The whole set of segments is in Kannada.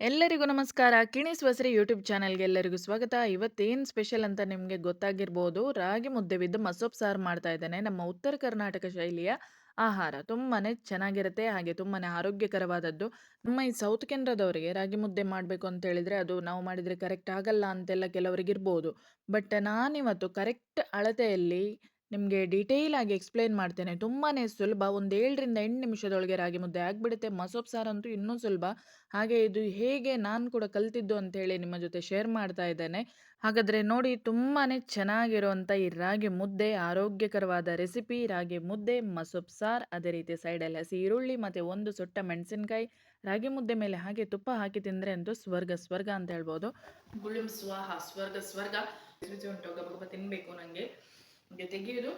ಎಲ್ಲರಿಗೂ ನಮಸ್ಕಾರ. ಕಿಣಿಸ್ ವಸರಿ ಯೂಟ್ಯೂಬ್ ಚಾನಲ್ಗೆ ಎಲ್ಲರಿಗೂ ಸ್ವಾಗತ. ಇವತ್ತೇನು ಸ್ಪೆಷಲ್ ಅಂತ ನಿಮಗೆ ಗೊತ್ತಾಗಿರ್ಬೋದು. ರಾಗಿ ಮುದ್ದೆ ಬಿದ್ದು ಮಸೊಪ್ ಸಾರು ಮಾಡ್ತಾ ಇದ್ದೇನೆ. ನಮ್ಮ ಉತ್ತರ ಕರ್ನಾಟಕ ಶೈಲಿಯ ಆಹಾರ. ತುಂಬಾ ಚೆನ್ನಾಗಿರುತ್ತೆ. ಹಾಗೆ ತುಂಬಾ ಆರೋಗ್ಯಕರವಾದದ್ದು. ನಮ್ಮ ಈ ಸೌತ್ ಕೇಂದ್ರದವರಿಗೆ ರಾಗಿ ಮುದ್ದೆ ಮಾಡಬೇಕು ಅಂತ ಹೇಳಿದರೆ ಅದು ನಾವು ಮಾಡಿದರೆ ಕರೆಕ್ಟ್ ಆಗಲ್ಲ ಅಂತೆಲ್ಲ ಕೆಲವರಿಗೆ ಇರ್ಬೋದು ಬಟ್ ನಾನಿವತ್ತು ಕರೆಕ್ಟ್ ಅಳತೆಯಲ್ಲಿ ನಿಮಗೆ ಡೀಟೇಲ್ ಆಗಿ ಎಕ್ಸ್ಪ್ಲೇನ್ ಮಾಡ್ತೇನೆ. ತುಂಬಾ ಸುಲಭ. ಒಂದು ಏಳರಿಂದ ಎಂಟು ನಿಮಿಷದೊಳಗೆ ರಾಗಿ ಮುದ್ದೆ ಆಗಿಬಿಡುತ್ತೆ. ಮಸೊಪ್ಪು ಸಾರಂತೂ ಇನ್ನೂ ಸುಲಭ. ಹಾಗೆ ಇದು ಹೇಗೆ ನಾನು ಕೂಡ ಕಲ್ತಿದ್ದು ಅಂತ ಹೇಳಿ ನಿಮ್ಮ ಜೊತೆ ಶೇರ್ ಮಾಡ್ತಾ ಇದ್ದೇನೆ. ಹಾಗಾದರೆ ನೋಡಿ ತುಂಬಾ ಚೆನ್ನಾಗಿರುವಂಥ ಈ ರಾಗಿ ಮುದ್ದೆ, ಆರೋಗ್ಯಕರವಾದ ರೆಸಿಪಿ. ರಾಗಿ ಮುದ್ದೆ ಮಸೊಪ್ಪು ಸಾರು, ಅದೇ ರೀತಿ ಸೈಡಲ್ಲಿ ಹಸಿ ಈರುಳ್ಳಿ ಮತ್ತು ಒಂದು ಸೊಟ್ಟ ಮೆಣಸಿನ್ಕಾಯಿ. ರಾಗಿ ಮುದ್ದೆ ಮೇಲೆ ಹಾಗೆ ತುಪ್ಪ ಹಾಕಿ ತಿಂದರೆ ಅಂತೂ ಸ್ವರ್ಗ ಸ್ವರ್ಗ ಅಂತ ಹೇಳ್ಬೋದು. ಗುಳುಂ ಸ್ವಾಹ, ಸ್ವರ್ಗ ಸ್ವರ್ಗ. ತಿನ್ನಬೇಕು ನನಗೆ ತೆಗೆಯುವುದು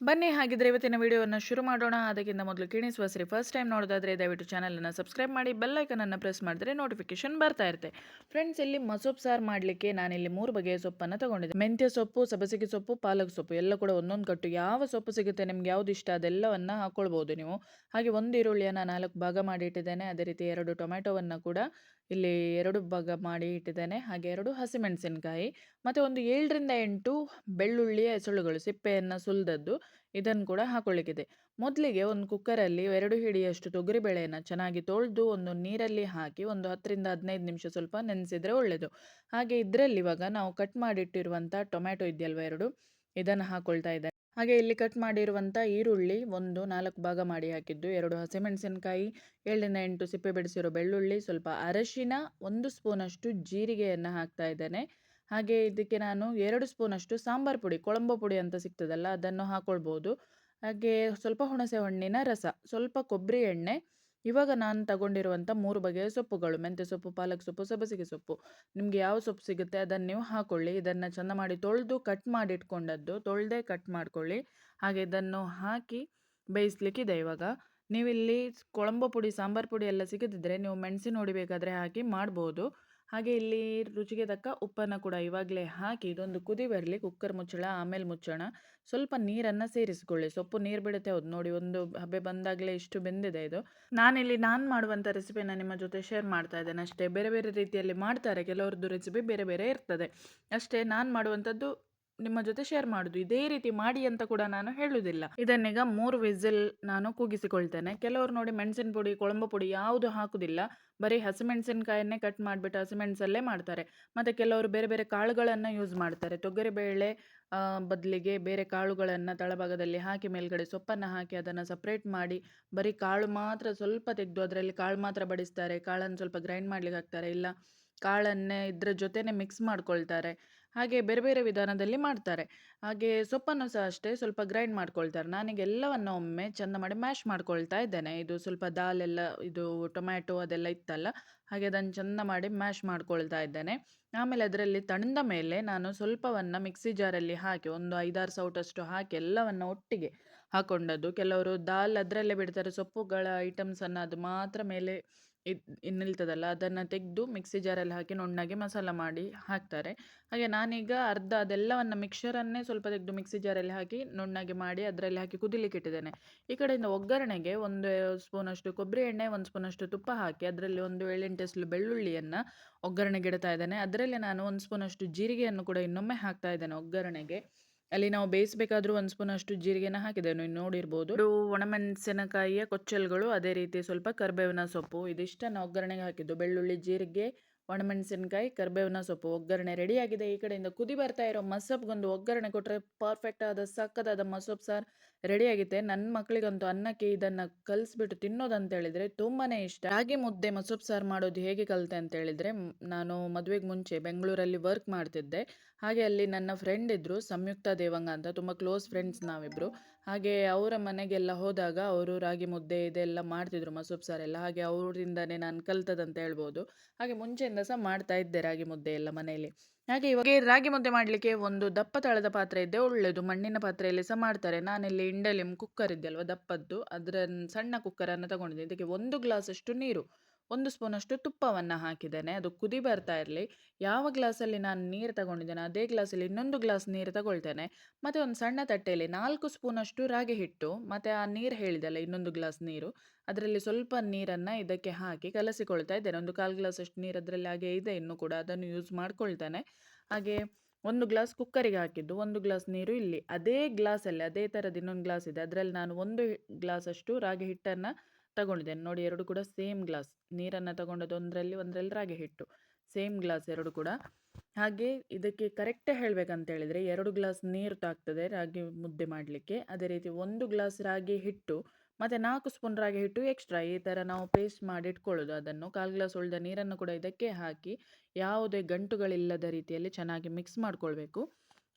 ಬನ್ನಿ, ಹಾಗಿದ್ರೆ ಇವತ್ತಿನ ವಿಡಿಯೋವನ್ನು ಶುರು ಮಾಡೋಣ. ಅದಕ್ಕಿಂತ ಮೊದಲು ಕಿಣಿಸುವ ಸರಿ ಫಸ್ಟ್ ಟೈಮ್ ನೋಡೋದಾದ್ರೆ ದಯವಿಟ್ಟು ಚಾನಲನ್ನು ಸಬ್ಸ್ಕ್ರೈಬ್ ಮಾಡಿ ಬೆಲ್ಲೈಕನನ್ನು ಪ್ರೆಸ್ ಮಾಡಿದ್ರೆ ನೋಟಿಫಿಕೇಶನ್ ಬರ್ತಾ ಇರುತ್ತೆ. ಫ್ರೆಂಡ್ಸ್ ಇಲ್ಲಿ ಮಸೂಪ್ ಸಾರು ಮಾಡಲಿಕ್ಕೆ ನಾನಿಲ್ಲಿ ಮೂರು ಬಗೆಯ ಸೊಪ್ಪನ್ನು ತಗೊಂಡಿದ್ದೆ ಮೆಂತ್ಯ ಸೊಪ್ಪು ಸಬಸಿಗೆ ಸೊಪ್ಪು, ಪಾಲಕ್ ಸೊಪ್ಪು, ಎಲ್ಲ ಕೂಡ ಒಂದೊಂದು ಕಟ್ಟು ಯಾವ ಸೊಪ್ಪು ಸಿಗುತ್ತೆ, ನಿಮ್ಗೆ ಯಾವ್ದು ಇಷ್ಟ, ಅದೆಲ್ಲವನ್ನು ಹಾಕ್ಕೊಳ್ಬೋದು ನೀವು. ಹಾಗೆ ಒಂದು ಈರುಳ್ಳಿಯನ್ನು ನಾಲ್ಕು ಭಾಗ ಮಾಡಿ ಇಟ್ಟಿದ್ದೇನೆ. ಅದೇ ರೀತಿ ಎರಡು ಟೊಮೆಟೊವನ್ನು ಕೂಡ ಇಲ್ಲಿ ಎರಡು ಭಾಗ ಮಾಡಿ ಇಟ್ಟಿದ್ದೇನೆ. ಹಾಗೆ ಎರಡು ಹಸಿಮೆಣಸಿನಕಾಯಿ, ಮತ್ತು ಒಂದು ಏಳರಿಂದ ಎಂಟು ಬೆಳ್ಳುಳ್ಳಿಯ ಎಸಳುಗಳು ಸಿಪ್ಪೆಯನ್ನು ಸುಲಿದದ್ದು. ಇದನ್ನು ಕೂಡ ಹಾಕೊಳ್ಳಿಕ್ಕಿದೆ. ಮೊದಲಿಗೆ ಒಂದು ಕುಕ್ಕರಲ್ಲಿ ಎರಡು ಹಿಡಿಯಷ್ಟು ತೊಗರಿಬೇಳೆಯನ್ನು ಚೆನ್ನಾಗಿ ತೊಳೆದು ಒಂದು ನೀರಲ್ಲಿ ಹಾಕಿ ಒಂದು ಹತ್ತರಿಂದ ಹದಿನೈದು ನಿಮಿಷ ಸ್ವಲ್ಪ ನೆನೆಸಿದರೆ ಒಳ್ಳೆಯದು ಹಾಗೆ ಇದರಲ್ಲಿ ಇವಾಗ ನಾವು ಕಟ್ ಮಾಡಿಟ್ಟಿರುವಂಥ ಟೊಮ್ಯಾಟೊ ಇದೆಯಲ್ವ ಎರಡು? ಇದನ್ನು ಹಾಕೊಳ್ತಾ ಇದ್ದಾರೆ ಹಾಗೆ ಇಲ್ಲಿ ಕಟ್ ಮಾಡಿರುವಂಥ ಈರುಳ್ಳಿ ಒಂದು ನಾಲ್ಕು ಭಾಗ ಮಾಡಿ ಹಾಕಿದ್ದು. ಎರಡು ಹಸಿಮೆಣಸಿನಕಾಯಿ, ಏಳರಿಂದ ಎಂಟು ಸಿಪ್ಪೆ ಬಿಡಿಸಿರೋ ಬೆಳ್ಳುಳ್ಳಿ, ಸ್ವಲ್ಪ ಅರಶಿನ, ಒಂದು ಸ್ಪೂನಷ್ಟು ಜೀರಿಗೆಯನ್ನು ಹಾಕ್ತಾ ಇದ್ದೇನೆ. ಹಾಗೆ ಇದಕ್ಕೆ ನಾನು ಎರಡು ಸ್ಪೂನಷ್ಟು ಸಾಂಬಾರು ಪುಡಿ, ಕೊಳಂಬ ಪುಡಿ ಅಂತ ಸಿಗ್ತದಲ್ಲ, ಅದನ್ನು ಹಾಕ್ಕೊಳ್ಬೋದು ಹಾಗೆ ಸ್ವಲ್ಪ ಹುಣಸೆ ಹಣ್ಣಿನ ರಸ, ಸ್ವಲ್ಪ ಕೊಬ್ಬರಿ ಎಣ್ಣೆ ಇವಾಗ ನಾನು ತಗೊಂಡಿರುವಂಥ ಮೂರು ಬಗೆಯ ಸೊಪ್ಪುಗಳು. ಮೆಂತ್ಯ ಸೊಪ್ಪು, ಪಾಲಕ್ ಸೊಪ್ಪು ಸಬ್ಬಸಿಗೆ ಸೊಪ್ಪು. ನಿಮಗೆ ಯಾವ ಸೊಪ್ಪು ಸಿಗುತ್ತೆ ಅದನ್ನು ನೀವು ಹಾಕ್ಕೊಳ್ಳಿ ಇದನ್ನು ಚೆಂದ ಮಾಡಿ ತೊಳೆದು ಕಟ್ ಮಾಡಿ ಇಟ್ಕೊಂಡದ್ದು ತೊಳೆದೇ ಕಟ್ ಮಾಡ್ಕೊಳ್ಳಿ. ಹಾಗೆ ಇದನ್ನು ಹಾಕಿ ಬೇಯಿಸ್ಲಿಕ್ಕಿದೆ ಇವಾಗ. ನೀವಿಲ್ಲಿ ಕೊಳಂಬ ಪುಡಿ, ಸಾಂಬಾರು ಪುಡಿ ಎಲ್ಲ ಸಿಗದಿದ್ದರೆ ನೀವು ಮೆಣಸಿನ ಹೊಡಿಬೇಕಾದ್ರೆ ಹಾಕಿ ಮಾಡ್ಬೋದು. ಹಾಗೆ ಇಲ್ಲಿ ರುಚಿಗೆ ತಕ್ಕ ಉಪ್ಪನ್ನು ಕೂಡ ಇವಾಗಲೇ ಹಾಕಿ ಇದೊಂದು ಕುದಿ ಬರಲಿ, ಕುಕ್ಕರ್ ಮುಚ್ಚಳ, ಆಮೇಲೆ ಮುಚ್ಚೋಣ. ಸ್ವಲ್ಪ ನೀರನ್ನು ಸೇರಿಸಿಕೊಳ್ಳಿ. ಸೊಪ್ಪು ನೀರು ಬಿಡುತ್ತೆ ಹೌದು. ನೋಡಿ ಒಂದು ಹಬ್ಬೆ ಬಂದಾಗಲೇ ಇಷ್ಟು ಬೆಂದಿದೆ ಇದು. ನಾನಿಲ್ಲಿ ನಾನು ಮಾಡುವಂಥ ರೆಸಿಪಿನ ನಿಮ್ಮ ಜೊತೆ ಶೇರ್ ಮಾಡ್ತಾ ಇದ್ದೇನೆ. ಅಷ್ಟೇ ಬೇರೆ ಬೇರೆ ರೀತಿಯಲ್ಲಿ ಮಾಡ್ತಾರೆ. ಕೆಲವ್ರದ್ದು ರೆಸಿಪಿ ಬೇರೆ ಬೇರೆ ಇರ್ತದೆ. ಅಷ್ಟೇ ನಾನು ಮಾಡುವಂಥದ್ದು ನಿಮ್ಮ ಜೊತೆ ಶೇರ್ ಮಾಡೋದು. ಇದೇ ರೀತಿ ಮಾಡಿ ಅಂತ ಕೂಡ ನಾನು ಹೇಳುವುದಿಲ್ಲ ಇದನ್ನೀಗ ಮೂರು ವಿಸಿಲ್ ನಾನು ಕೂಗಿಸಿಕೊಳ್ತೇನೆ. ಕೆಲವರು ನೋಡಿ ಮೆಣಸಿನ ಪುಡಿ ಕೊಳಂಬ ಪುಡಿ ಯಾವುದು ಹಾಕುದಿಲ್ಲ. ಬರೀ ಹಸಿಮೆಣಸಿನಕಾಯನ್ನೇ ಕಟ್ ಮಾಡಿಬಿಟ್ಟು ಹಸಿಮೆಣಸಲ್ಲೇ ಮಾಡ್ತಾರೆ. ಮತ್ತು ಕೆಲವರು ಬೇರೆ ಬೇರೆ ಕಾಳುಗಳನ್ನು ಯೂಸ್ ಮಾಡ್ತಾರೆ. ತೊಗರಿಬೇಳೆ ಬದಲಿಗೆ ಬೇರೆ ಕಾಳುಗಳನ್ನು ತಳಭಾಗದಲ್ಲಿ ಹಾಕಿ ಮೇಲ್ಗಡೆ ಸೊಪ್ಪನ್ನು ಹಾಕಿ ಅದನ್ನು ಸಪ್ರೇಟ್ ಮಾಡಿ ಬರೀ ಕಾಳು ಮಾತ್ರ ಸ್ವಲ್ಪ ತೆಗೆದು ಅದರಲ್ಲಿ ಕಾಳು ಮಾತ್ರ ಬಡಿಸ್ತಾರೆ. ಕಾಳನ್ನು ಸ್ವಲ್ಪ ಗ್ರೈಂಡ್ ಮಾಡ್ಲಿಕ್ಕೆ ಹಾಕ್ತಾರೆ. ಇಲ್ಲ ಕಾಳನ್ನೇ ಇದರ ಜೊತೆನೇ ಮಿಕ್ಸ್ ಮಾಡ್ಕೊಳ್ತಾರೆ. ಹಾಗೆ ಬೇರೆ ಬೇರೆ ವಿಧಾನದಲ್ಲಿ ಮಾಡ್ತಾರೆ. ಹಾಗೆ ಸೊಪ್ಪನ್ನು ಸಹ ಅಷ್ಟೇ ಸ್ವಲ್ಪ ಗ್ರೈಂಡ್ ಮಾಡ್ಕೊಳ್ತಾರೆ. ನನಗೆ ಎಲ್ಲವನ್ನು ಒಮ್ಮೆ ಚೆಂದ ಮಾಡಿ ಮ್ಯಾಶ್ ಮಾಡ್ಕೊಳ್ತಾ ಇದ್ದೇನೆ. ಇದು ಸ್ವಲ್ಪ ದಾಲೆಲ್ಲ, ಇದು ಟೊಮ್ಯಾಟೊ ಅದೆಲ್ಲ ಇತ್ತಲ್ಲ, ಹಾಗೆ ಅದನ್ನು ಚೆಂದ ಮಾಡಿ ಮ್ಯಾಶ್ ಮಾಡ್ಕೊಳ್ತಾ ಇದ್ದೇನೆ. ಆಮೇಲೆ ಅದರಲ್ಲಿ ತಣ್ಣದ ಮೇಲೆ ನಾನು ಸ್ವಲ್ಪವನ್ನು ಮಿಕ್ಸಿ ಜಾರಲ್ಲಿ ಹಾಕಿ, ಒಂದು ಐದಾರು ಸೌಟಷ್ಟು ಹಾಕಿ ಎಲ್ಲವನ್ನು ಒಟ್ಟಿಗೆ ಹಾಕೊಂಡದ್ದು. ಕೆಲವರು ದಾಲ್ ಅದರಲ್ಲೇ ಬಿಡ್ತಾರೆ. ಸೊಪ್ಪುಗಳ ಐಟಮ್ಸನ್ನು ಅದು ಮಾತ್ರ ಮೇಲೆ ಇದು ನಿಲ್ತದಲ್ಲ ಅದನ್ನು ತೆಗೆದು ಮಿಕ್ಸಿ ಜಾರಲ್ಲಿ ಹಾಕಿ ನುಣ್ಣಗೆ ಮಸಾಲ ಮಾಡಿ ಹಾಕ್ತಾರೆ. ಹಾಗೆ ನಾನೀಗ ಅರ್ಧ ಅದೆಲ್ಲವನ್ನು ಮಿಕ್ಸರನ್ನೇ ಸ್ವಲ್ಪ ತೆಗೆದು ಮಿಕ್ಸಿ ಜಾರಲ್ಲಿ ಹಾಕಿ ನುಣ್ಣಗೆ ಮಾಡಿ ಅದರಲ್ಲಿ ಹಾಕಿ ಕುದಿಲಿಕ್ಕೆ ಇಟ್ಟಿದ್ದೇನೆ. ಈ ಕಡೆಯಿಂದ ಒಗ್ಗರಣೆಗೆ ಒಂದು ಸ್ಪೂನಷ್ಟು ಕೊಬ್ಬರಿ ಎಣ್ಣೆ, ಒಂದು ಸ್ಪೂನಷ್ಟು ತುಪ್ಪ ಹಾಕಿ ಅದರಲ್ಲಿ ಒಂದು ಏಳೆಂಟು ಬೆಳ್ಳುಳ್ಳಿಯನ್ನು ಒಗ್ಗರಣೆಗೆ ಇಡ್ತಾ ಇದ್ದೇನೆ. ಅದರಲ್ಲಿ ನಾನು ಒಂದು ಸ್ಪೂನಷ್ಟು ಜೀರಿಗೆಯನ್ನು ಕೂಡ ಇನ್ನೊಮ್ಮೆ ಹಾಕ್ತಾ ಇದ್ದೇನೆ ಒಗ್ಗರಣೆಗೆ. ಅಲ್ಲಿ ನಾವು ಬೇಯಿಸಬೇಕಾದ್ರೂ ಒಂದು ಸ್ಪೂನ್ ಅಷ್ಟು ಜೀರಿಗೆನ ಹಾಕಿದೆ ನೀವು ನೋಡಿರ್ಬೋದು. ಒಣಮೆಣಸಿನಕಾಯಿಯ ಕೊಚ್ಚಲ್ಗಳು ಅದೇ ರೀತಿ ಸ್ವಲ್ಪ ಕರಿಬೇವಿನ ಸೊಪ್ಪು, ಇದಿಷ್ಟನ್ನು ಒಗ್ಗರಣೆಗೆ ಹಾಕಿದ್ದು. ಬೆಳ್ಳುಳ್ಳಿ, ಜೀರಿಗೆ ಒಣಮೆಣಸಿನಕಾಯಿ, ಕರಿಬೇವಿನ ಸೊಪ್ಪು, ಒಗ್ಗರಣೆ ರೆಡಿಯಾಗಿದೆ. ಈ ಕಡೆಯಿಂದ ಕುದಿ ಬರ್ತಾ ಇರೋ ಮಸಬ್ಗೊಂದು ಒಗ್ಗರಣೆ ಕೊಟ್ಟರೆ ಪರ್ಫೆಕ್ಟ್ ಆದ ಸಕ್ಕದಾದ ಮಸೊಪ್ಪು ಸಾರು ರೆಡಿಯಾಗಿದೆ. ನನ್ನ ಮಕ್ಕಳಿಗಂತೂ ಅನ್ನಕ್ಕೆ ಇದನ್ನು ಕಲಿಸ್ಬಿಟ್ಟು ತಿನ್ನೋದಂತ ಹೇಳಿದರೆ ತುಂಬಾ ಇಷ್ಟ. ರಾಗಿ ಮುದ್ದೆ ಮಸೊಪ್ಪು ಸಾರು ಮಾಡೋದು ಹೇಗೆ ಕಲಿತೆ ಅಂತ ಹೇಳಿದರೆ ನಾನು ಮದುವೆಗೆ ಮುಂಚೆ ಬೆಂಗಳೂರಲ್ಲಿ ವರ್ಕ್ ಮಾಡ್ತಿದ್ದೆ. ಹಾಗೆ ಅಲ್ಲಿ ನನ್ನ ಫ್ರೆಂಡ್ ಇದ್ದರು ಸಂಯುಕ್ತ ದೇವಂಗ ಅಂತ, ತುಂಬ ಕ್ಲೋಸ್ ಫ್ರೆಂಡ್ಸ್ ನಾವಿಬ್ಬರು ಹಾಗೆ ಅವರ ಮನೆಗೆಲ್ಲ ಹೋದಾಗ ಅವರು ರಾಗಿ ಮುದ್ದೆ ಇದೆಲ್ಲ ಮಾಡ್ತಿದ್ರು ಮಸೂಪ್ ಸಾರೆಲ್ಲ ಹಾಗೆ ಅವರಿಂದನೇ ನಾನು ಕಲ್ತದಂತ ಹೇಳ್ಬೋದು. ಹಾಗೆ ಮುಂಚೆಯಿಂದ ಸಹ ಮಾಡ್ತಾ ಇದ್ದೆ ರಾಗಿ ಮುದ್ದೆ ಎಲ್ಲ ಮನೆಯಲ್ಲಿ. ಹಾಗೆ ಇವಾಗ ರಾಗಿ ಮುದ್ದೆ ಮಾಡಲಿಕ್ಕೆ ಒಂದು ದಪ್ಪ ತಳದ ಪಾತ್ರೆ ಇದ್ದೆ ಒಳ್ಳೆಯದು ಮಣ್ಣಿನ ಪಾತ್ರೆಯಲ್ಲಿ ಸಹ ಮಾಡ್ತಾರೆ. ನಾನಿಲ್ಲಿ ಇಂಡಲಿಮ್ ಕುಕ್ಕರ್ ಇದೆಯಲ್ವ ದಪ್ಪದ್ದು. ಅದರ ಸಣ್ಣ ಕುಕ್ಕರನ್ನು ತಗೊಂಡಿದ್ದೆ ಇದಕ್ಕೆ ಒಂದು ಗ್ಲಾಸಷ್ಟು ನೀರು. ಒಂದು ಸ್ಪೂನಷ್ಟು ತುಪ್ಪವನ್ನು ಹಾಕಿದ್ದೇನೆ. ಅದು ಕುದಿ ಬರ್ತಾ ಇರಲಿ. ಯಾವ ಗ್ಲಾಸಲ್ಲಿ ನಾನು ನೀರು ತಗೊಂಡಿದ್ದೇನೆ ಅದೇ ಗ್ಲಾಸಲ್ಲಿ ಇನ್ನೊಂದು ಗ್ಲಾಸ್ ನೀರು ತಗೊಳ್ತೇನೆ. ಮತ್ತು ಒಂದು ಸಣ್ಣ ತಟ್ಟೆಯಲ್ಲಿ ನಾಲ್ಕು ಸ್ಪೂನಷ್ಟು ರಾಗಿ ಹಿಟ್ಟು, ಮತ್ತು ಆ ನೀರು ಹೇಳಿದಲ್ಲ ಇನ್ನೊಂದು ಗ್ಲಾಸ್ ನೀರು. ಅದರಲ್ಲಿ ಸ್ವಲ್ಪ ನೀರನ್ನು ಇದಕ್ಕೆ ಹಾಕಿ ಕಲಸಿಕೊಳ್ತಾ ಇದ್ದೇನೆ. ಒಂದು ಕಾಲು ಗ್ಲಾಸಷ್ಟು ನೀರು ಅದರಲ್ಲಿ ಹಾಗೆ ಇದೆ. ಇನ್ನು ಕೂಡ ಅದನ್ನು ಯೂಸ್ ಮಾಡ್ಕೊಳ್ತೇನೆ. ಹಾಗೆ ಒಂದು ಗ್ಲಾಸ್ ಕುಕ್ಕರಿಗೆ ಹಾಕಿದ್ದು, ಒಂದು ಗ್ಲಾಸ್ ನೀರು ಇಲ್ಲಿ. ಅದೇ ಗ್ಲಾಸಲ್ಲಿ, ಅದೇ ಥರದ ಇನ್ನೊಂದು ಗ್ಲಾಸ್ ಇದೆ. ಅದರಲ್ಲಿ ನಾನು ಒಂದು ಗ್ಲಾಸಷ್ಟು ರಾಗಿ ಹಿಟ್ಟನ್ನು ತಗೊಂಡಿದ್ದೇನೆ ನೋಡಿ ಎರಡು ಕೂಡ ಸೇಮ್ ಗ್ಲಾಸ್. ನೀರನ್ನು ತಗೊಂಡದ್ದು ಒಂದರಲ್ಲಿ ಒಂದರಲ್ಲಿ ರಾಗಿ ಹಿಟ್ಟು. ಸೇಮ್ ಗ್ಲಾಸ್ ಎರಡು ಕೂಡ. ಹಾಗೆ ಇದಕ್ಕೆ ಕರೆಕ್ಟೇ ಹೇಳಬೇಕಂತ ಹೇಳಿದರೆ ಎರಡು ಗ್ಲಾಸ್ ನೀರು ತಾಗ್ತದೆ ರಾಗಿ ಮುದ್ದೆ ಮಾಡಲಿಕ್ಕೆ. ಅದೇ ರೀತಿ ಒಂದು ಗ್ಲಾಸ್ ರಾಗಿ ಹಿಟ್ಟು, ಮತ್ತು ನಾಲ್ಕು ಸ್ಪೂನ್ ರಾಗಿ ಹಿಟ್ಟು ಎಕ್ಸ್ಟ್ರಾ. ಈ ಥರ ನಾವು ಪೇಸ್ಟ್ ಮಾಡಿ ಇಟ್ಕೊಳ್ಳೋದು ಅದನ್ನು. ಕಾಲು ಗ್ಲಾಸ್ ಉಳಿದ ನೀರನ್ನು ಕೂಡ ಇದಕ್ಕೆ ಹಾಕಿ ಯಾವುದೇ ಗಂಟುಗಳಿಲ್ಲದ ರೀತಿಯಲ್ಲಿ ಚೆನ್ನಾಗಿ ಮಿಕ್ಸ್ ಮಾಡಿಕೊಳ್ಬೇಕು.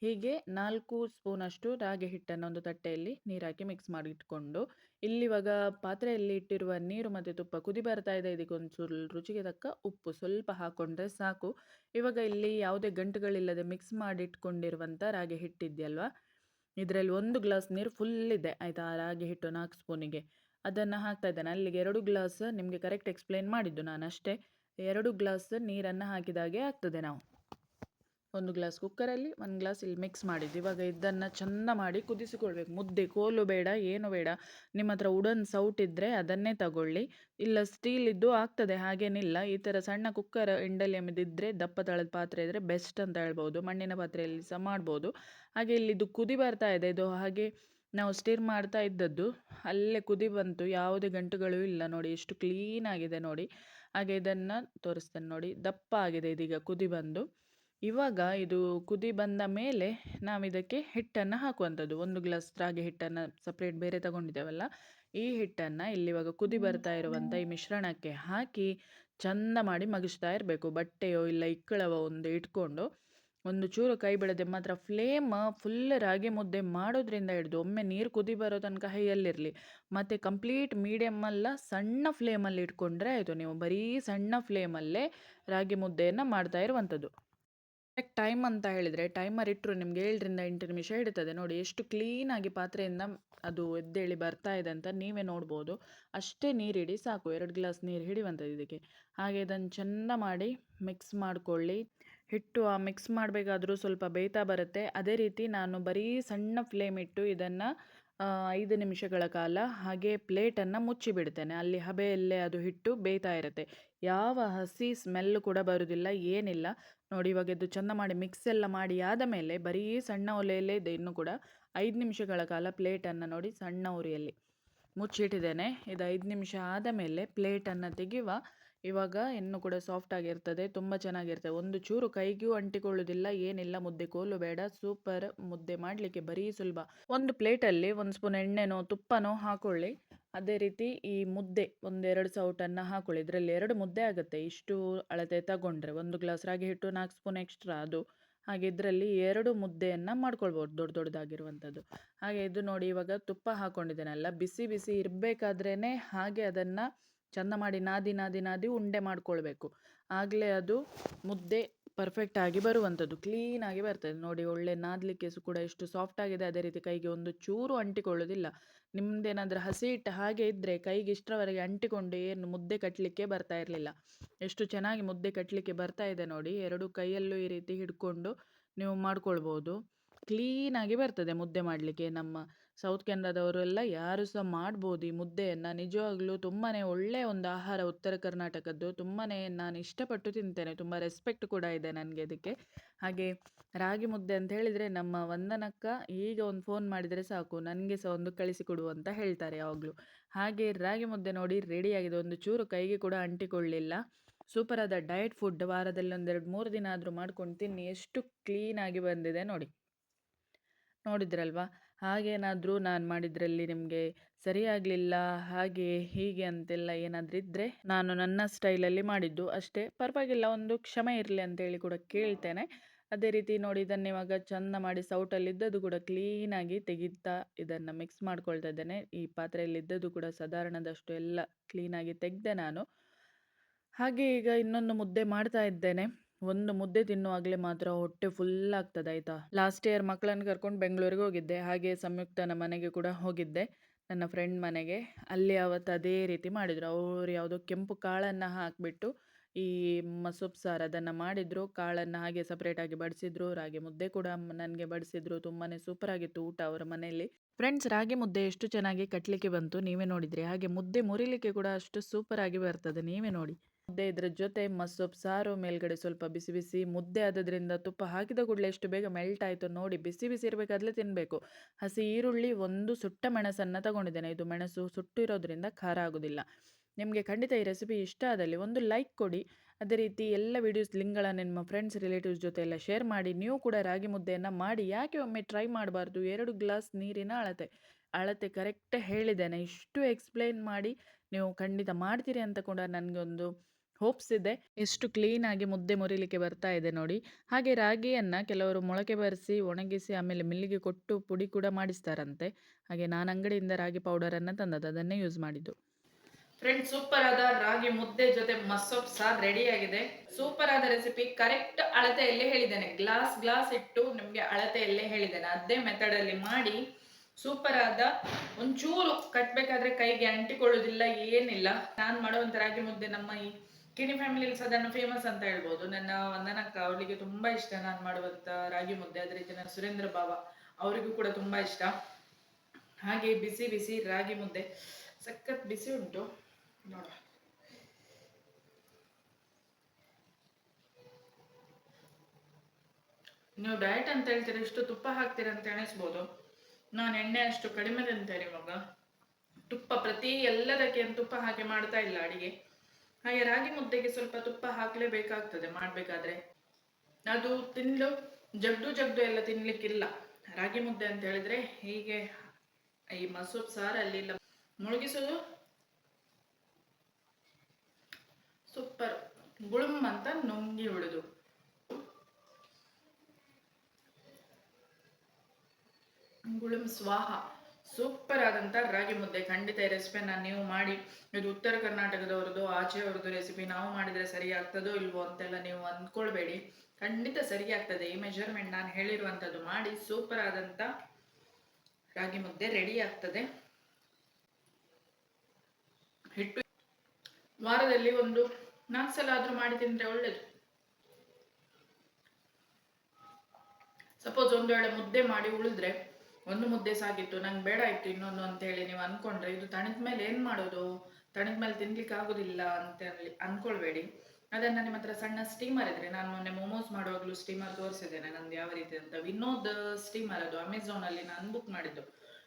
ಹೀಗೆ ನಾಲ್ಕು ಸ್ಪೂನಷ್ಟು ರಾಗಿ ಹಿಟ್ಟನ್ನು ಒಂದು ತಟ್ಟೆಯಲ್ಲಿ ನೀರಾಕಿ ಮಿಕ್ಸ್ ಮಾಡಿ ಇಟ್ಕೊಂಡು ಇಲ್ಲಿವಾಗ ಪಾತ್ರೆಯಲ್ಲಿ ಇಟ್ಟಿರುವ ನೀರು ಮತ್ತು ತುಪ್ಪ ಕುದಿ ಬರ್ತಾ ಇದೆ. ಇದಕ್ಕೆ ಒಂಚೂರು ರುಚಿಗೆ ತಕ್ಕ ಉಪ್ಪು ಸ್ವಲ್ಪ ಹಾಕ್ಕೊಂಡ್ರೆ ಸಾಕು. ಇವಾಗ ಇಲ್ಲಿ ಯಾವುದೇ ಗಂಟುಗಳಿಲ್ಲದೆ ಮಿಕ್ಸ್ ಮಾಡಿ ಇಟ್ಕೊಂಡಿರುವಂಥ ರಾಗಿ ಹಿಟ್ಟಿದೆಯಲ್ವ ಇದರಲ್ಲಿ ಒಂದು ಗ್ಲಾಸ್ ನೀರು ಫುಲ್ ಇದೆ. ಆಯಿತಾ? ರಾಗಿ ಹಿಟ್ಟು ನಾಲ್ಕು ಸ್ಪೂನಿಗೆ ಅದನ್ನು ಹಾಕ್ತಾ ಇದ್ದೇನೆ. ಅಲ್ಲಿಗೆ ಎರಡು ಗ್ಲಾಸ್ ನಿಮಗೆ ಕರೆಕ್ಟ್ ಎಕ್ಸ್ಪ್ಲೇನ್ ಮಾಡಿದ್ದು ನಾನು ಅಷ್ಟೇ ಎರಡು ಗ್ಲಾಸ್ ನೀರನ್ನು ಹಾಕಿದಾಗೆ ಆಗ್ತದೆ ನಾವು. ಒಂದು ಗ್ಲಾಸ್ ಕುಕ್ಕರಲ್ಲಿ ಒಂದು ಗ್ಲಾಸ್ ಇಲ್ಲಿ ಮಿಕ್ಸ್ ಮಾಡಿದ್ದು. ಇವಾಗ ಇದನ್ನು ಚೆಂದ ಮಾಡಿ ಕುದಿಸಿಕೊಳ್ಬೇಕು. ಮುದ್ದೆ, ಕೋಲು ಬೇಡ, ಏನು ಬೇಡ. ನಿಮ್ಮ ಹತ್ರ ಉಡನ್ ಸೌಟ್ ಇದ್ದರೆ ಅದನ್ನೇ ತಗೊಳ್ಳಿ. ಇಲ್ಲ ಸ್ಟೀಲ್ ಇದ್ದು ಆಗ್ತದೆ, ಹಾಗೇನಿಲ್ಲ. ಈ ಥರ ಸಣ್ಣ ಕುಕ್ಕರ್ ಇಂಡಲಿಯಮ್ದಿದ್ದರೆ ದಪ್ಪ ತಳದ ಪಾತ್ರೆ ಇದ್ದರೆ ಬೆಸ್ಟ್ ಅಂತ ಹೇಳ್ಬೋದು. ಮಣ್ಣಿನ ಪಾತ್ರೆಯಲ್ಲಿ ಸಹ ಮಾಡ್ಬೋದು. ಹಾಗೆ ಇಲ್ಲಿ ಇದು ಕುದಿ ಬರ್ತಾ ಇದೆ. ಇದು ಹಾಗೆ ನಾವು ಸ್ಟಿರ್ ಮಾಡ್ತಾ ಇದ್ದದ್ದು. ಅಲ್ಲೇ ಕುದಿ ಬಂತು. ಯಾವುದೇ ಗಂಟುಗಳು ಇಲ್ಲ ನೋಡಿ. ಎಷ್ಟು ಕ್ಲೀನ್ ಆಗಿದೆ ನೋಡಿ. ಹಾಗೆ ಇದನ್ನು ತೋರಿಸ್ತೇನೆ ನೋಡಿ. ದಪ್ಪ ಆಗಿದೆ ಇದೀಗ ಕುದಿ ಬಂದು. ಇವಾಗ ಇದು ಕುದಿ ಬಂದ ಮೇಲೆ ನಾವು ಇದಕ್ಕೆ ಹಿಟ್ಟನ್ನು ಹಾಕುವಂಥದ್ದು. ಒಂದು ಗ್ಲಾಸ್ ರಾಗಿ ಹಿಟ್ಟನ್ನು ಸಪ್ರೇಟ್ ಬೇರೆ ತಗೊಂಡಿದ್ದೇವಲ್ಲ ಈ ಹಿಟ್ಟನ್ನು ಇಲ್ಲಿವಾಗ ಕುದಿ ಬರ್ತಾ ಇರುವಂಥ ಈ ಮಿಶ್ರಣಕ್ಕೆ ಹಾಕಿ ಚಂದ ಮಾಡಿ ಮಗಿಸ್ತಾ ಇರಬೇಕು. ಬಟ್ಟೆಯೋ ಇಲ್ಲ ಇಕ್ಕಳವೋ ಒಂದು ಇಟ್ಕೊಂಡು ಒಂದು ಚೂರು ಕೈ ಬಿಡದೆ ಮಾತ್ರ ಫ್ಲೇಮ್ ಫುಲ್ ರಾಗಿ ಮುದ್ದೆ ಮಾಡೋದ್ರಿಂದ ಹಿಡಿದು ಒಮ್ಮೆ ನೀರು ಕುದಿ ಬರೋ ತನಕ ಹೈಯಲ್ಲಿರಲಿ. ಮತ್ತು ಕಂಪ್ಲೀಟ್ ಮೀಡಿಯಮ್ಮಲ್ಲ ಸಣ್ಣ ಫ್ಲೇಮಲ್ಲಿ ಇಟ್ಕೊಂಡ್ರೆ ಆಯಿತು. ನೀವು ಬರೀ ಸಣ್ಣ ಫ್ಲೇಮಲ್ಲೇ ರಾಗಿ ಮುದ್ದೆಯನ್ನು ಮಾಡ್ತಾ ಇರುವಂಥದ್ದು. ಟೈಮ್ ಅಂತ ಹೇಳಿದರೆ ಟೈಮರ್ ಇಟ್ಟರು ನಿಮಗೆ ಏಳರಿಂದ ಎಂಟು ನಿಮಿಷ ಹಿಡಿತದೆ. ನೋಡಿ, ಎಷ್ಟು ಕ್ಲೀನಾಗಿ ಪಾತ್ರೆಯಿಂದ ಅದು ಎದ್ದೇಳಿ ಬರ್ತಾ ಇದೆ ಅಂತ ನೀವೇ ನೋಡ್ಬೋದು. ಅಷ್ಟೇ ನೀರಿಡಿ ಸಾಕು, ಎರಡು ಗ್ಲಾಸ್ ನೀರು ಹಿಡಿಯುವಂಥದ್ದು ಇದಕ್ಕೆ. ಹಾಗೆ ಇದನ್ನು ಚೆಂದ ಮಾಡಿ ಮಿಕ್ಸ್ ಮಾಡಿಕೊಳ್ಳಿ. ಹಿಟ್ಟು ಆ ಮಿಕ್ಸ್ ಮಾಡಬೇಕಾದ್ರೂ ಸ್ವಲ್ಪ ಬೇಯ್ತಾ ಬರುತ್ತೆ. ಅದೇ ರೀತಿ ನಾನು ಬರೀ ಸಣ್ಣ ಫ್ಲೇಮ್ ಇಟ್ಟು ಇದನ್ನು ಐದು ನಿಮಿಷಗಳ ಕಾಲ ಹಾಗೆ ಪ್ಲೇಟನ್ನು ಮುಚ್ಚಿಬಿಡ್ತೇನೆ. ಅಲ್ಲಿ ಹಬೆಯಲ್ಲೇ ಅದು ಹಿಟ್ಟು ಬೇಯ್ತಾ ಇರುತ್ತೆ. ಯಾವ ಹಸಿ ಸ್ಮೆಲ್ ಕೂಡ ಬರೋದಿಲ್ಲ ಏನಿಲ್ಲ. ನೋಡಿ, ಇವಾಗ ಇದು ಚೆಂದ ಮಾಡಿ ಮಿಕ್ಸ್ ಎಲ್ಲ ಮಾಡಿ ಆದ ಮೇಲೆ ಬರೀ ಸಣ್ಣ ಒಲೆಯಲ್ಲೇ ಇದೆ ಇನ್ನೂ ಕೂಡ ಐದು ನಿಮಿಷಗಳ ಕಾಲ ಪ್ಲೇಟನ್ನು ನೋಡಿ ಸಣ್ಣ ಉರಿಯಲ್ಲಿ ಮುಚ್ಚಿಟ್ಟಿದ್ದೇನೆ. ಇದು ಐದು ನಿಮಿಷ ಆದ ಮೇಲೆ ಪ್ಲೇಟನ್ನು ತೆಗೆಯುವ ಇವಾಗ ಇನ್ನು ಕೂಡ ಸಾಫ್ಟ್ ಆಗಿರ್ತದೆ, ತುಂಬ ಚೆನ್ನಾಗಿರ್ತದೆ ಒಂದು ಚೂರು ಕೈಗೂ ಅಂಟಿಕೊಳ್ಳೋದಿಲ್ಲ, ಏನಿಲ್ಲ, ಮುದ್ದೆ ಕೋಲು ಬೇಡ, ಸೂಪರ್ ಮುದ್ದೆ ಮಾಡಲಿಕ್ಕೆ ಬರೀ ಸುಲಭ. ಒಂದು ಪ್ಲೇಟಲ್ಲಿ ಒಂದು ಸ್ಪೂನ್ ಎಣ್ಣೆನೋ, ತುಪ್ಪನೋ ಹಾಕೊಳ್ಳಿ. ಅದೇ ರೀತಿ ಈ ಮುದ್ದೆ, ಒಂದೆರಡು ಸೌಟನ್ನು ಹಾಕೊಳ್ಳಿ. ಇದರಲ್ಲಿ ಎರಡು ಮುದ್ದೆ ಆಗುತ್ತೆ. ಇಷ್ಟು ಅಳತೆ ತಗೊಂಡ್ರೆ, ಒಂದು ಗ್ಲಾಸ್ ರಾಗಿ ಹಿಟ್ಟು, ನಾಲ್ಕು ಸ್ಪೂನ್ ಎಕ್ಸ್ಟ್ರಾ ಅದು. ಹಾಗೆ ಇದರಲ್ಲಿ ಎರಡು ಮುದ್ದೆಯನ್ನು ಮಾಡ್ಕೊಳ್ಬೋದು, ದೊಡ್ಡ ದೊಡ್ಡದಾಗಿರುವಂಥದ್ದು. ಹಾಗೆ ಇದು ನೋಡಿ ಇವಾಗ ತುಪ್ಪ ಹಾಕ್ಕೊಂಡಿದ್ದೇನಲ್ಲ ಬಿಸಿ ಬಿಸಿ ಇರಬೇಕಾದ್ರೇ ಹಾಗೆ ಅದನ್ನು ಚಂದ ಮಾಡಿ ನಾದಿ ನಾದಿ ನಾದಿ ಉಂಡೆ ಮಾಡ್ಕೊಳ್ಬೇಕು. ಆಗಲೇ ಅದು ಮುದ್ದೆ ಪರ್ಫೆಕ್ಟ್ ಆಗಿ ಬರುವಂಥದ್ದು ಕ್ಲೀನಾಗಿ ಬರ್ತದೆ. ನೋಡಿ, ಒಳ್ಳೆ ನಾದಲಿಕ್ಕೆ ಕೂಡ ಎಷ್ಟು ಸಾಫ್ಟ್ ಆಗಿದೆ. ಅದೇ ರೀತಿ ಕೈಗೆ ಒಂದು ಚೂರು ಅಂಟಿಕೊಳ್ಳೋದಿಲ್ಲ. ನಿಮ್ಮದೇನಾದರೂ ಹಸಿ ಇಟ್ಟು ಹಾಗೆ ಇದ್ದರೆ ಕೈಗೆ ಇಷ್ಟರವರೆಗೆ ಅಂಟಿಕೊಂಡು ಏನು ಮುದ್ದೆ ಕಟ್ಟಲಿಕ್ಕೆ ಬರ್ತಾ ಇರಲಿಲ್ಲ. ಎಷ್ಟು ಚೆನ್ನಾಗಿ ಮುದ್ದೆ ಕಟ್ಟಲಿಕ್ಕೆ ಬರ್ತಾ ಇದೆ ನೋಡಿ. ಎರಡು ಕೈಯಲ್ಲೂ ಈ ರೀತಿ ಹಿಡ್ಕೊಂಡು ನೀವು ಮಾಡ್ಕೊಳ್ಬೋದು. ಕ್ಲೀನಾಗಿ ಬರ್ತದೆ ಮುದ್ದೆ ಮಾಡಲಿಕ್ಕೆ ನಮ್ಮ ಸೌತ್ ಕೆನಡಾದವರೆಲ್ಲ ಯಾರು ಸಹ ಮಾಡ್ಬೋದು ಈ ಮುದ್ದೆಯನ್ನು. ನಿಜವಾಗ್ಲೂ ತುಂಬಾ ಒಳ್ಳೆಯ ಒಂದು ಆಹಾರ ಉತ್ತರ ಕರ್ನಾಟಕದ್ದು. ತುಂಬಾ ನಾನು ಇಷ್ಟಪಟ್ಟು ತಿಂತೇನೆ. ತುಂಬ ರೆಸ್ಪೆಕ್ಟ್ ಕೂಡ ಇದೆ ನನಗೆ ಅದಕ್ಕೆ. ಹಾಗೆ ರಾಗಿ ಮುದ್ದೆ ಅಂತ ಹೇಳಿದರೆ ನಮ್ಮ ವಂದನಕ್ಕ ಈಗ ಒಂದು ಫೋನ್ ಮಾಡಿದರೆ ಸಾಕು. ನನಗೆ ಸಹ ಒಂದು ಕಳಿಸಿಕೊಡು ಅಂತ ಹೇಳ್ತಾರೆ ಯಾವಾಗಲೂ. ಹಾಗೆ ರಾಗಿ ಮುದ್ದೆ ನೋಡಿ ರೆಡಿಯಾಗಿದೆ ಒಂದು ಚೂರು ಕೈಗೆ ಕೂಡ ಅಂಟಿಕೊಳ್ಳಿಲ್ಲ. ಸೂಪರಾದ ಡಯಟ್ ಫುಡ್ ವಾರದಲ್ಲಿ ಒಂದೆರಡು ಮೂರು ದಿನ ಆದರೂ ಮಾಡ್ಕೊಂಡು ತಿನ್ನಿ. ಎಷ್ಟು ಕ್ಲೀನಾಗಿ ಬಂದಿದೆ ನೋಡಿ. ನೋಡಿದ್ರಲ್ವಾ? ಹಾಗೇನಾದರೂ ನಾನು ಮಾಡಿದ್ರಲ್ಲಿ ನಿಮಗೆ ಸರಿಯಾಗಲಿಲ್ಲ, ಹಾಗೆ ಹೀಗೆ ಅಂತೆಲ್ಲ ಏನಾದರೂ ಇದ್ದರೆ ನಾನು ನನ್ನ ಸ್ಟೈಲಲ್ಲಿ ಮಾಡಿದ್ದು. ಅಷ್ಟೇ, ಪರವಾಗಿಲ್ಲ, ಒಂದು ಕ್ಷಮೆ ಇರಲಿ ಅಂತೇಳಿ ಕೂಡ ಕೇಳ್ತೇನೆ. ಅದೇ ರೀತಿ ನೋಡಿ, ಇದನ್ನು ಇವಾಗ ಚೆಂದ ಮಾಡಿ ಸೌಟಲ್ಲಿದ್ದದ್ದು ಕೂಡ ಕ್ಲೀನಾಗಿ ತೆಗಿತಾ ಇದನ್ನು ಮಿಕ್ಸ್ ಮಾಡ್ಕೊಳ್ತಾ ಇದ್ದೇನೆ. ಈ ಪಾತ್ರೆಯಲ್ಲಿದ್ದದ್ದು ಕೂಡ ಸಾಧಾರಣದಷ್ಟು ಎಲ್ಲ ಕ್ಲೀನಾಗಿ ತೆಗೆದೆ ನಾನು. ಹಾಗೆ ಈಗ ಇನ್ನೊಂದು ಮುದ್ದೆ ಮಾಡ್ತಾ ಇದ್ದೇನೆ. ಒಂದು ಮುದ್ದೆ ತಿನ್ನುವಾಗಲೇ ಮಾತ್ರ ಹೊಟ್ಟೆ ಫುಲ್ ಆಗ್ತದೆ, ಆಯಿತಾ? ಲಾಸ್ಟ್ ಇಯರ್ ಮಕ್ಕಳನ್ನು ಕರ್ಕೊಂಡು ಬೆಂಗಳೂರಿಗೆ ಹೋಗಿದ್ದೆ. ಹಾಗೆ ಸಂಯುಕ್ತನ ಮನೆಗೆ ಕೂಡ ಹೋಗಿದ್ದೆ. ನನ್ನ ಫ್ರೆಂಡ್ ಮನೆಗೆ. ಅಲ್ಲಿ ಅವತ್ತು ಅದೇ ರೀತಿ ಮಾಡಿದರು. ಅವ್ರು ಯಾವುದೋ ಕೆಂಪು ಕಾಳನ್ನು ಹಾಕಿಬಿಟ್ಟು ಈ ಮಸೂಪ್ ಸಾರು ಅದನ್ನು ಮಾಡಿದರು. ಕಾಳನ್ನು ಹಾಗೆ ಸಪ್ರೇಟಾಗಿ ಬಡಿಸಿದ್ರು. ರಾಗಿ ಮುದ್ದೆ ಕೂಡ ನನಗೆ ಬಡಿಸಿದ್ರು. ತುಂಬಾ ಸೂಪರಾಗಿತ್ತು ಊಟ ಅವರ ಮನೆಯಲ್ಲಿ. ಫ್ರೆಂಡ್ಸ್ ರಾಗಿ ಮುದ್ದೆ ಎಷ್ಟು ಚೆನ್ನಾಗಿ ಕಟ್ಟಲಿಕ್ಕೆ ಬಂತು ನೀವೇ ನೋಡಿದ್ರಿ. ಹಾಗೆ ಮುದ್ದೆ ಮುರಿಲಿಕ್ಕೆ ಕೂಡ ಅಷ್ಟು ಸೂಪರಾಗಿ ಬರ್ತದೆ. ನೀವೇ ನೋಡಿ. ಮುದ್ದೆ ಇದರ ಜೊತೆ ಮಸೊಪ್ಪು ಸಾರು, ಮೇಲ್ಗಡೆ ಸ್ವಲ್ಪ ಬಿಸಿ ಬಿಸಿ ಮುದ್ದೆ ಆದದ್ರಿಂದ ತುಪ್ಪ ಹಾಕಿದ ಕೂಡಲೇ ಎಷ್ಟು ಬೇಗ ಮೆಲ್ಟ್ ಆಯಿತು ನೋಡಿ ಬಿಸಿ ಬಿಸಿ ಇರಬೇಕಾದ್ರೆ ತಿನ್ನಬೇಕು ಹಸಿ ಈರುಳ್ಳಿ ಒಂದು ಸುಟ್ಟ ಮೆಣಸನ್ನು ತಗೊಂಡಿದ್ದೇನೆ. ಇದು ಮೆಣಸು ಸುಟ್ಟು ಇರೋದ್ರಿಂದ ಖಾರ ಆಗೋದಿಲ್ಲ. ನಿಮಗೆ ಖಂಡಿತ ಈ ರೆಸಿಪಿ ಇಷ್ಟ ಆದಲ್ಲಿ ಒಂದು ಲೈಕ್ ಕೊಡಿ. ಅದೇ ರೀತಿ ಎಲ್ಲ ವೀಡಿಯೋಸ್ ಲಿಂಕ್ಗಳನ್ನು ನಿಮ್ಮ ಫ್ರೆಂಡ್ಸ್ ರಿಲೇಟಿವ್ಸ್ ಜೊತೆ ಎಲ್ಲ ಶೇರ್ ಮಾಡಿ. ನೀವು ಕೂಡ ರಾಗಿ ಮುದ್ದೆಯನ್ನು ಮಾಡಿ. ಯಾಕೆ ಒಮ್ಮೆ ಟ್ರೈ ಮಾಡಬಾರ್ದು? ಎರಡು ಗ್ಲಾಸ್ ನೀರಿನ ಅಳತೆ. ಅಳತೆ ಕರೆಕ್ಟ್ ಹೇಳಿದ್ದೇನೆ. ಇಷ್ಟು ಎಕ್ಸ್ಪ್ಲೈನ್ ಮಾಡಿ ನೀವು ಖಂಡಿತ ಮಾಡ್ತೀರಿ ಅಂತ ಕೂಡ ನನಗೊಂದು ಹೋಪ್ಸ್ ಇದೆ. ಎಷ್ಟು ಕ್ಲೀನಾಗಿ ಮುದ್ದೆ ಮುರಿಲಿಕ್ಕೆ ಬರ್ತಾ ಇದೆ ನೋಡಿ. ಹಾಗೆ ರಾಗಿಯನ್ನು ಕೆಲವರು ಮೊಳಕೆ ಬರೆಸಿ, ಒಣಗಿಸಿ, ಆಮೇಲೆ ಮಿಲ್ಲಿಗೆ ಕೊಟ್ಟು ಪುಡಿ ಕೂಡ ಮಾಡಿಸ್ತಾರಂತೆ. ಹಾಗೆ ನಾನು ಅಂಗಡಿಯಿಂದ ರಾಗಿ ಪೌಡರನ್ನು ತಂದದ್ದು, ಅದನ್ನೇ ಯೂಸ್ ಮಾಡಿದ್ದು. ಫ್ರೆಂಡ್ ಸೂಪರ್ ಆದ ರಾಗಿ ಮುದ್ದೆ ಜೊತೆ ಮಸೊಪ್ ಸಾರ್ ರೆಡಿ ಆಗಿದೆ. ಸೂಪರ್ ಆದ ರೆಸಿಪಿ ಕರೆಕ್ಟ್ ಅಳತೆಯಲ್ಲಿ ಹೇಳಿದ್ದೇನೆ. ಗ್ಲಾಸ್ ಗ್ಲಾಸ್ ಇಟ್ಟು ನಿಮ್ಗೆ ಅಳತೆಯಲ್ಲೇ ಹೇಳಿದ್ದೇನೆ. ಅದೇ ಮೆಥಡ್ ಅಲ್ಲಿ ಮಾಡಿ ಸೂಪರ್ ಆದ ಒಂಚೂರು ಕಟ್ಬೇಕಾದ್ರೆ ಕೈಗೆ ಅಂಟಿಕೊಳ್ಳುವುದಿಲ್ಲ ಏನಿಲ್ಲ. ನಾನು ಮಾಡುವಂತ ರಾಗಿ ಮುದ್ದೆ ನಮ್ಮ ಈ ಕಿಣಿ ಫ್ಯಾಮಿಲಿಯಲ್ಲಿ ಸಾಧಾರಣ ಫೇಮಸ್ ಅಂತ ಹೇಳ್ಬೋದು. ನನ್ನ ವಂದನಕ್ಕ, ಅವಳಿಗೆ ತುಂಬಾ ಇಷ್ಟ ನಾನು ಮಾಡುವಂತ ರಾಗಿ ಮುದ್ದೆ ಅದೇ ರೀತಿ ನನ್ನ ಸುರೇಂದ್ರ ಬಾಬಾ, ಅವರಿಗೂ ಕೂಡ ತುಂಬಾ ಇಷ್ಟ. ಹಾಗೆ ಬಿಸಿ ಬಿಸಿ ರಾಗಿ ಮುದ್ದೆ. ಸಖತ್ ಬಿಸಿ ಉಂಟು. ನೋಡ ನೀವು ಡಯಟ್ ಅಂತ ಹೇಳ್ತೀರ ಎಷ್ಟು ತುಪ್ಪ ಹಾಕ್ತೀರ ಅಂತ ಎಣಿಸ್ಬೋದು. ನಾನು ಎಣ್ಣೆ ಅಷ್ಟು ಕಡಿಮೆ ತಿಂತೇನೆ ಇವಾಗ ತುಪ್ಪ ಪ್ರತಿ ಎಲ್ಲದಕ್ಕೆ ತುಪ್ಪ ಹಾಕಿ ಮಾಡ್ತಾ ಇಲ್ಲ ಅಡಿಗೆ. ಹಾಗೆ ರಾಗಿ ಮುದ್ದೆಗೆ ಸ್ವಲ್ಪ ತುಪ್ಪ ಹಾಕ್ಲೇಬೇಕಾಗ್ತದೆ, ಮಾಡ್ಬೇಕಾದ್ರೆ. ಅದು ತಿಂದು ಜಗ್ದು ಜಗ್ದು ಎಲ್ಲ ತಿನ್ಲಿಕ್ಕಿಲ್ಲ. ರಾಗಿ ಮುದ್ದೆ ಅಂತ ಹೇಳಿದ್ರೆ ಹೀಗೆ ಈ ಮಸೂಬ್ ಸಾರಲ್ಲಿ ಇಲ್ಲ ಮುಳುಗಿಸೋದು ಸೂಪರ್. ಗುಳುಮ್ ಅಂತ ನುಂಗಿ ಉಳಿದು ಗುಳುಮ್ ಸ್ವಾಹ. ಸೂಪರ್ ಆದಂತ ರಾಗಿ ಮುದ್ದೆ. ಖಂಡಿತ ಈ ರೆಸಿಪಿಯನ್ನು ನೀವು ಮಾಡಿ. ಇದು ಉತ್ತರ ಕರ್ನಾಟಕದವ್ರದ್ದು, ಆಚೆಯವ್ರದ್ದು ರೆಸಿಪಿ ನಾವು ಮಾಡಿದ್ರೆ ಸರಿ ಆಗ್ತದೋ ಇಲ್ವೋ ಅಂತೆಲ್ಲ ನೀವು ಅಂದ್ಕೊಳ್ಬೇಡಿ. ಖಂಡಿತ ಸರಿ ಆಗ್ತದೆ. ಈ ಮೆಜರ್ಮೆಂಟ್ ನಾನು ಹೇಳಿರುವಂಥದ್ದು ಮಾಡಿ ಸೂಪರ್ ಆದಂತ ರಾಗಿ ಮುದ್ದೆ ರೆಡಿ ಆಗ್ತದೆ. ಹಿಟ್ಟು ವಾರದಲ್ಲಿ ಒಂದು ನಾಲ್ಕು ಸಲ ಆದ್ರೂ ಮಾಡಿ ತಿಂದ್ರೆ ಒಳ್ಳೇದು. ಸಪೋಸ್ ಒಂದು ವೇಳೆ ಮುದ್ದೆ ಮಾಡಿ ಉಳಿದ್ರೆ ಒಂದು ಮುದ್ದೆ ಸಾಗಿತ್ತು ನಂಗೆ ಬೇಡ ಇತ್ತು ಇನ್ನೊಂದು ಅಂತ ಹೇಳಿ ನೀವು ಅನ್ಕೊಂಡ್ರೆ, ಇದು ತಣಿದ ಮೇಲೆ ಏನ್ ಮಾಡೋದು? ತಣಿದ ಮೇಲೆ ತಿನ್ಲಿಕ್ಕೆ ಆಗೋದಿಲ್ಲ ಅಂತ ಹೇಳಿ ಅನ್ಕೊಳ್ಬೇಡಿ. ಅದನ್ನ ನಿಮ್ಮ ಹತ್ರ ಸಣ್ಣ ಸ್ಟೀಮರ್ ಇದ್ರೆ, ನಾನು ಮೊನ್ನೆ ಮೋಮೋಸ್ ಮಾಡುವಾಗಲೂ ಸ್ಟೀಮರ್ ತೋರಿಸಿದ್ದೇನೆ ನಂದು ಯಾವ ರೀತಿ ಅಂತ. ವಿನೋದ್ ಸ್ಟೀಮರ್ ಅದು ಅಮೆಝಾನ್ ಅಲ್ಲಿ ನಾನು ಬುಕ್ ಮಾಡಿದ್ದು.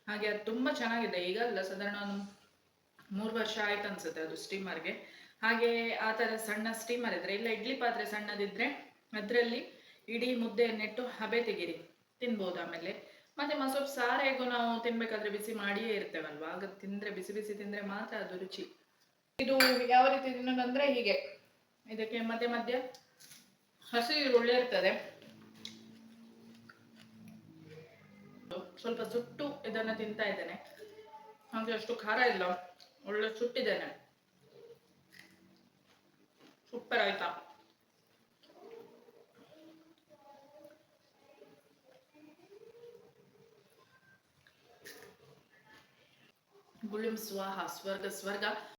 ಹಾಗೆ ಅದು ತುಂಬಾ ಚೆನ್ನಾಗಿದೆ. ಈಗ ಅಲ್ಲ ಸಾಧಾರಣ ಒಂದು ಮೂರು ವರ್ಷ ಆಯ್ತು ಅನ್ಸುತ್ತೆ ಅದು ಸ್ಟೀಮರ್ಗೆ ಹಾಗೆ ಆ ತರ ಸಣ್ಣ ಸ್ಟೀಮರ್ ಇದ್ರೆ, ಇಲ್ಲ ಇಡ್ಲಿ ಪಾತ್ರೆ ಸಣ್ಣದಿದ್ರೆ, ಅದರಲ್ಲಿ ಇಡೀ ಮುದ್ದೆಯನ್ನಿಟ್ಟು ಹಬೆ ತೆಗೀರಿ. ತಿನ್ಬೋದು ಆಮೇಲೆ. ಮತ್ತೆ ಮಸೊಪ್ಪು ಸಾರು ನಾವು ತಿನ್ಬೇಕಾದ್ರೆ ಬಿಸಿ ಮಾಡಿಯೇ ಇರ್ತೇವಲ್ವಾ? ಆಗ ತಿಂದ್ರೆ ಬಿಸಿ ಬಿಸಿ ತಿಂದ್ರೆ ಮಾತ್ರ ಅದು ರುಚಿ. ಇದು ಯಾವ ರೀತಿ ತಿನ್ನೋದಂದ್ರೆ ಹೀಗೆ. ಇದಕ್ಕೆ ಮಧ್ಯೆ ಮಧ್ಯ ಹಸಿ ಈರುಳ್ಳಿ ಇರ್ತದೆ. ಸ್ವಲ್ಪ ಸುಟ್ಟು ಇದನ್ನ ತಿಂತಾ ಇದ್ದೇನೆ. ಹಾಗೆ ಅಷ್ಟು ಖಾರ ಇಲ್ಲ. ಒಳ್ಳೆ ಸುಟ್ಟಿದ್ದೇನೆ. ಸೂಪರ್ ಆಯ್ತಾ? ಗುಳಿಂ ಸ್ವಾಹ ಸ್ವರ್ಗ ಸ್ವರ್ಗ